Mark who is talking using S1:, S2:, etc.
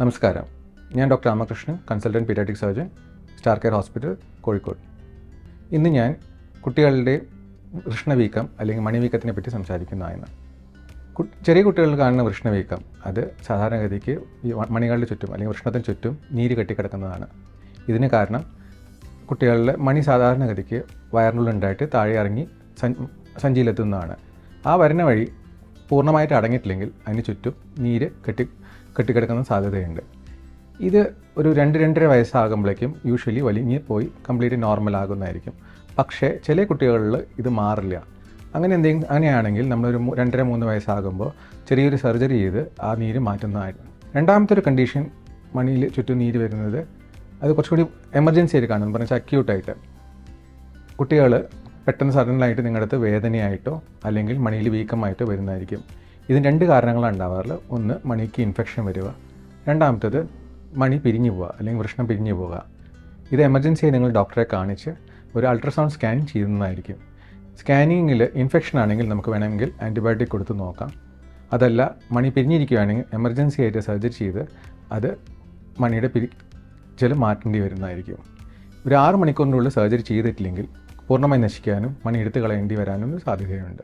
S1: നമസ്കാരം. ഞാൻ doctor Ramakrishnan consultant paediatric surgeon star care hospital Kozhikode. ഇന്ന് ഞാൻ കുട്ടികളുടെ വൃഷ്ണവീക്കം അല്ലെങ്കിൽ മണിവീക്കത്തിനെ പറ്റി സംസാരിക്കുന്നതാണ് ചെറിയ കുട്ടികളിൽ കാണുന്ന വൃഷ്ണവീക്കം അത് സാധാരണഗതിക്ക് ഈ മണികളുടെ ചുറ്റും അല്ലെങ്കിൽ വൃഷ്ണത്തിന് ചുറ്റും നീര് കെട്ടിക്കിടക്കുന്നതാണ് ഇതിന് കാരണം കുട്ടികളിലെ മണി സാധാരണഗതിക്ക് വയറിനുള്ളുണ്ടായിട്ട് താഴെ ഇറങ്ങി സഞ്ച- സഞ്ചിയിലെത്തുന്നതാണ്. ആ വരുന്ന വഴി പൂർണമായിട്ട് അടങ്ങിയിട്ടില്ലെങ്കിൽ അതിന് ചുറ്റും നീര് കെട്ടി കെട്ടിക്കിടക്കുന്ന സാധ്യതയുണ്ട്. ഇത് ഒരു രണ്ട് രണ്ടര വയസ്സാകുമ്പോഴേക്കും യൂഷ്വലി വലിഞ്ഞ് പോയി കംപ്ലീറ്റ് നോർമൽ ആകുന്നതായിരിക്കും. പക്ഷേ ചില കുട്ടികളിൽ ഇത് മാറില്ല. അങ്ങനെ എന്തെങ്കിലും അങ്ങനെയാണെങ്കിൽ നമ്മളൊരു രണ്ടര മൂന്ന് വയസ്സാകുമ്പോൾ ചെറിയൊരു സർജറി ചെയ്ത് ആ നീര് മാറ്റുന്നതായിരുന്നു രണ്ടാമത്തെ ഒരു കണ്ടീഷൻ മണിയിൽ ചുറ്റും നീര് വരുന്നത് അത് കുറച്ചുകൂടി എമർജൻസി ആയിട്ട് കാണുന്നു പറഞ്ഞാൽ അക്യൂട്ടായിട്ട് കുട്ടികൾ പെട്ടെന്ന് സഡനായിട്ട് നിങ്ങളുടെ അടുത്ത് വേദനയായിട്ടോ അല്ലെങ്കിൽ മണിയിൽ വീക്കമായിട്ടോ വരുന്നതായിരിക്കും. ഇതിന് രണ്ട് കാരണങ്ങളാണ് ഉണ്ടാവാറുള്ളത്. ഒന്ന് മണിക്ക് ഇൻഫെക്ഷൻ വരിക. രണ്ടാമത്തത് മണി പിരിഞ്ഞു പോവുക അല്ലെങ്കിൽ വൃഷ്ണം പിരിഞ്ഞു പോവുക. ഇത് എമർജൻസി നിങ്ങൾ ഡോക്ടറെ കാണിച്ച് ഒരു അൾട്രാസൗണ്ട് സ്കാൻ ചെയ്യുന്നതായിരിക്കും. സ്കാനിങ്ങിൽ ഇൻഫെക്ഷൻ ആണെങ്കിൽ നമുക്ക് വേണമെങ്കിൽ ആന്റിബയോട്ടിക് കൊടുത്ത് നോക്കാം. അതല്ല മണി പിരിഞ്ഞിരിക്കുകയാണെങ്കിൽ എമർജൻസി ആയിട്ട് സർജറി ചെയ്ത് അത് മണിയുടെ പിരി ചില മാറ്റേണ്ടി വരുന്നതായിരിക്കും. ഒരു ആറ് മണിക്കൂറിനുള്ളിൽ സർജറി ചെയ്തിട്ടില്ലെങ്കിൽ പൂർണമായി നശിക്കാനും മണി എടുത്ത് കളയേണ്ടി വരാനും സാധ്യതയുണ്ട്.